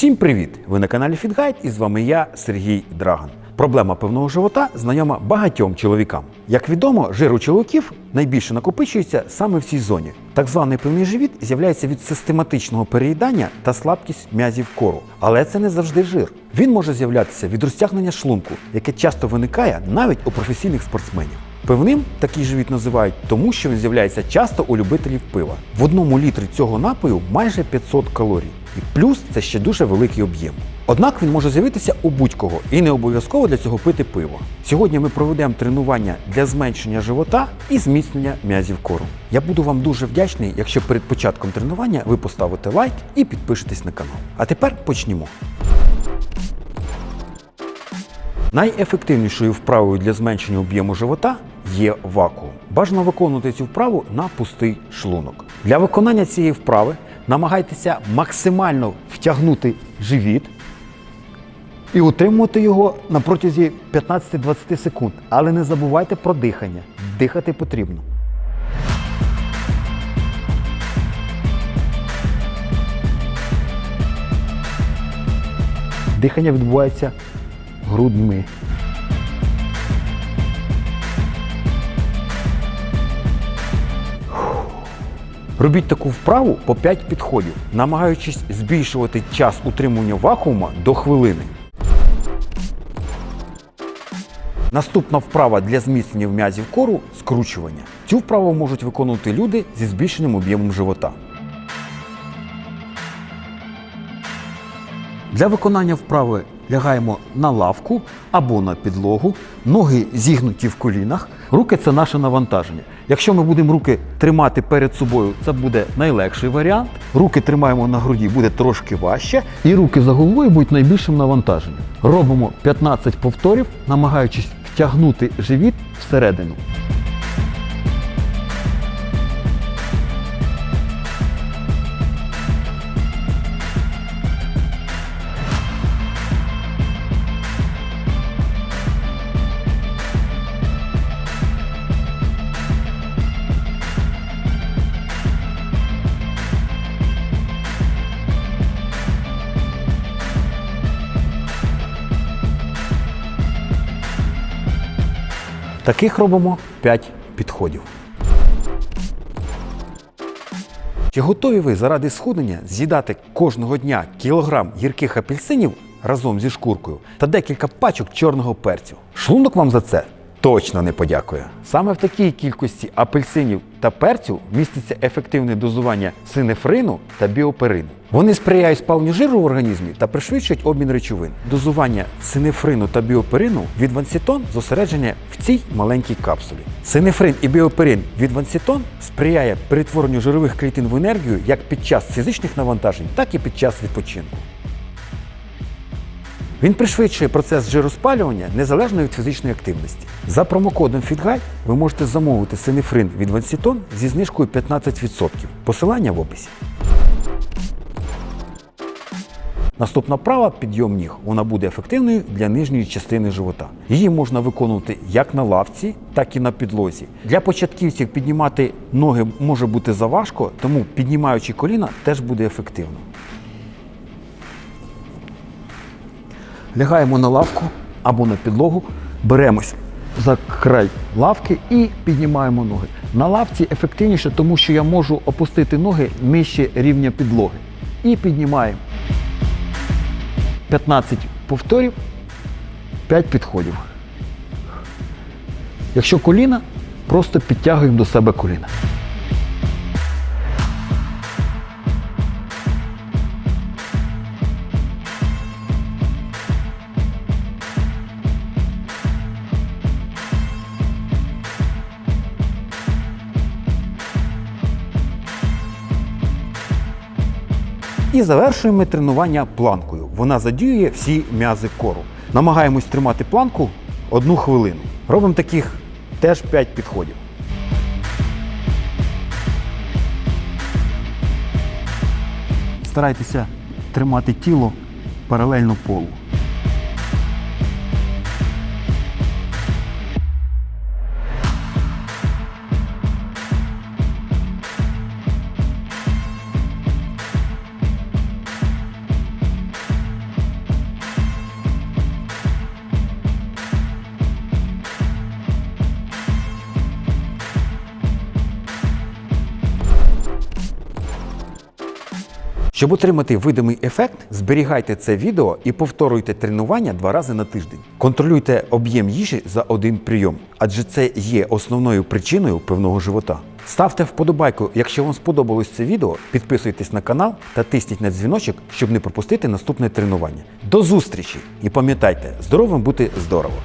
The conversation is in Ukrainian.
Всім привіт! Ви на каналі FitGuide і з вами я, Сергій Драган. Проблема пивного живота знайома багатьом чоловікам. Як відомо, жир у чоловіків найбільше накопичується саме в цій зоні. Так званий пивний живіт з'являється від систематичного переїдання та слабкість м'язів кору. Але це не завжди жир. Він може з'являтися від розтягнення шлунку, яке часто виникає навіть у професійних спортсменів. Пивним такий живіт називають тому, що він з'являється часто у любителів пива. В одному літрі цього напою майже 500 калорій. І плюс це ще дуже великий об'єм. Однак він може з'явитися у будь-кого і не обов'язково для цього пити пиво. Сьогодні ми проведемо тренування для зменшення живота і зміцнення м'язів кору. Я буду вам дуже вдячний, якщо перед початком тренування ви поставите лайк і підпишетесь на канал. А тепер почнімо. Найефективнішою вправою для зменшення об'єму живота є вакуум. Бажано виконувати цю вправу на пустий шлунок. Для виконання цієї вправи намагайтеся максимально втягнути живіт і утримувати його на протязі 15-20 секунд. Але не забувайте про дихання. Дихати потрібно. Дихання відбувається грудьми. Робіть таку вправу по 5 підходів, намагаючись збільшувати час утримування вакуума до хвилини. Наступна вправа для зміцнення м'язів кору скручування. Цю вправу можуть виконувати люди зі збільшеним об'ємом живота. Для виконання вправи лягаємо на лавку або на підлогу, ноги зігнуті в колінах. Руки це наше навантаження. Якщо ми будемо руки тримати перед собою, це буде найлегший варіант. Руки тримаємо на груді, буде трошки важче. І руки за головою будуть найбільшим навантаженням. Робимо 15 повторів, намагаючись втягнути живіт всередину. Таких робимо 5 підходів. Чи готові ви заради схуднення з'їдати кожного дня кілограм гірких апельсинів разом зі шкуркою та декілька пачок чорного перцю? Шлунок вам за це точно не подякує. Саме в такій кількості апельсинів та перцю міститься ефективне дозування синефрину та біоперину. Вони сприяють спаленню жиру в організмі та пришвидшують обмін речовин. Дозування синефрину та біоперину від вансітон зосереджене в цій маленькій капсулі. Синефрин і біоперин від вансітон сприяє перетворенню жирових клітин в енергію як під час фізичних навантажень, так і під час відпочинку. Він пришвидшує процес жироспалювання незалежно від фізичної активності. За промокодом FitGuide ви можете замовити синефрин від Вансітон зі знижкою 15%. Посилання в описі. Наступна вправа підйом ніг. Вона буде ефективною для нижньої частини живота. Її можна виконувати як на лавці, так і на підлозі. Для початківців піднімати ноги може бути заважко, тому піднімаючи коліна теж буде ефективно. Лягаємо на лавку або на підлогу, беремось за край лавки і піднімаємо ноги. На лавці ефективніше, тому що я можу опустити ноги нижче рівня підлоги. І піднімаємо 15 повторів, 5 підходів. Якщо коліна, просто підтягуємо до себе коліна. І завершуємо тренування планкою. Вона задіює всі м'язи кору. Намагаємось тримати планку одну хвилину. Робимо таких теж 5 підходів. Старайтеся тримати тіло паралельно полу. Щоб отримати видимий ефект, зберігайте це відео і повторюйте тренування два рази на тиждень. Контролюйте об'єм їжі за один прийом, адже це є основною причиною пивного живота. Ставте вподобайку, якщо вам сподобалось це відео, підписуйтесь на канал та тисніть на дзвіночок, щоб не пропустити наступне тренування. До зустрічі! І пам'ятайте, здоровим бути здорово!